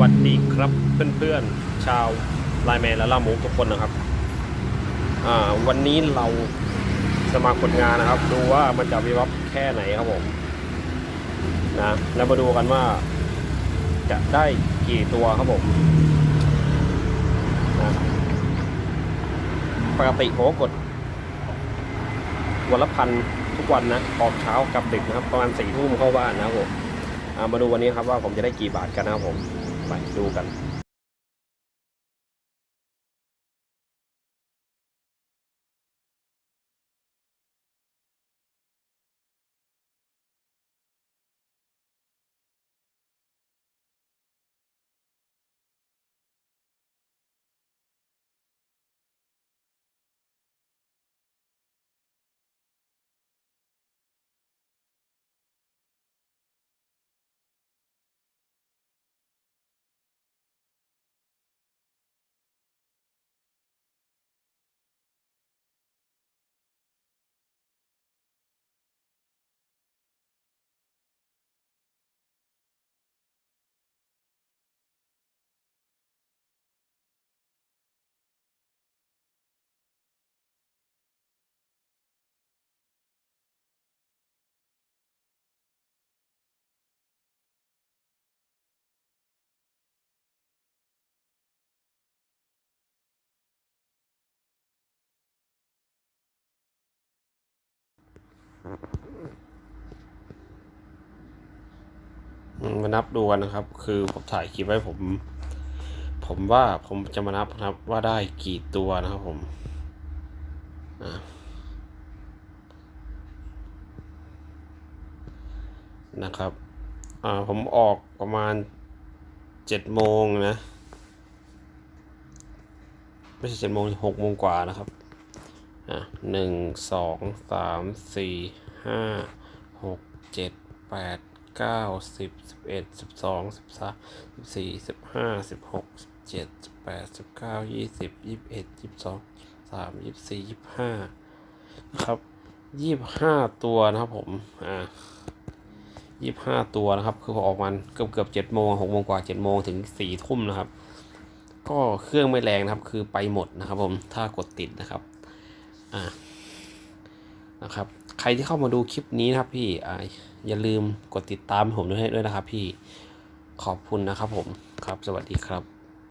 วัสดีครับเพื่อนๆ ชาวไลแมนและล่ามุกทุกคนนะครับ วันนี้เราจะมากดงานนะครับ ดูว่ามันจะวิวับแค่ไหนครับผมนะแล้วมาดูกันว่า จะได้กี่ตัวครับผมนะปกติผมกด วันละพันทุกวันนะออกเช้ากลับดึกนะครับ ประมาณสี่ทุ่มเข้าบ้านนะครับผมมาดูวันนี้ครับว่าผมจะได้กี่บาทกันนะครับผม ไปดูกัน มานับดูกันนะครับ คือผมถ่ายคลิปไว้ผม ผมว่าผมจะมานับนะครับว่าได้กี่ตัวนะครับผมนะครับ อ่า ผมออกประมาณเจ็ดโมงนะ ไม่ใช่เจ็ดโมงหกโมงกว่านะครับ อะหนึ่งสองสามสี่ห้าหกเจ็ดแปดเก้าสิบสิบเอ็ดสิบสองสิบสามสิบสี่สิบห้าสิบหกสิบเจ็ดสิบแปดสิบเก้ายี่สิบยี่สิบเอ็ดยี่สิบสองสามยี่สิบสี่ยี่สิบห้านะครับยี่สิบห้าตัวนะครับผมอ่ายี่สิบห้าตัวนะครับ คือพอออกมันเกือบเกือบเจ็ดโมงหกโมงกว่าเจ็ดโมงถึงสี่ทุ่มนะครับ ก็เครื่องไม่แรงนะครับ คือไปหมดนะครับผมถ้ากดติดนะครับ อ่านะครับ ใครที่เข้ามาดูคลิปนี้นะครับพี่อ่าอย่าลืมกดติดตามผมด้วยด้วยนะครับพี่ขอบคุณนะครับผมครับสวัสดีครับ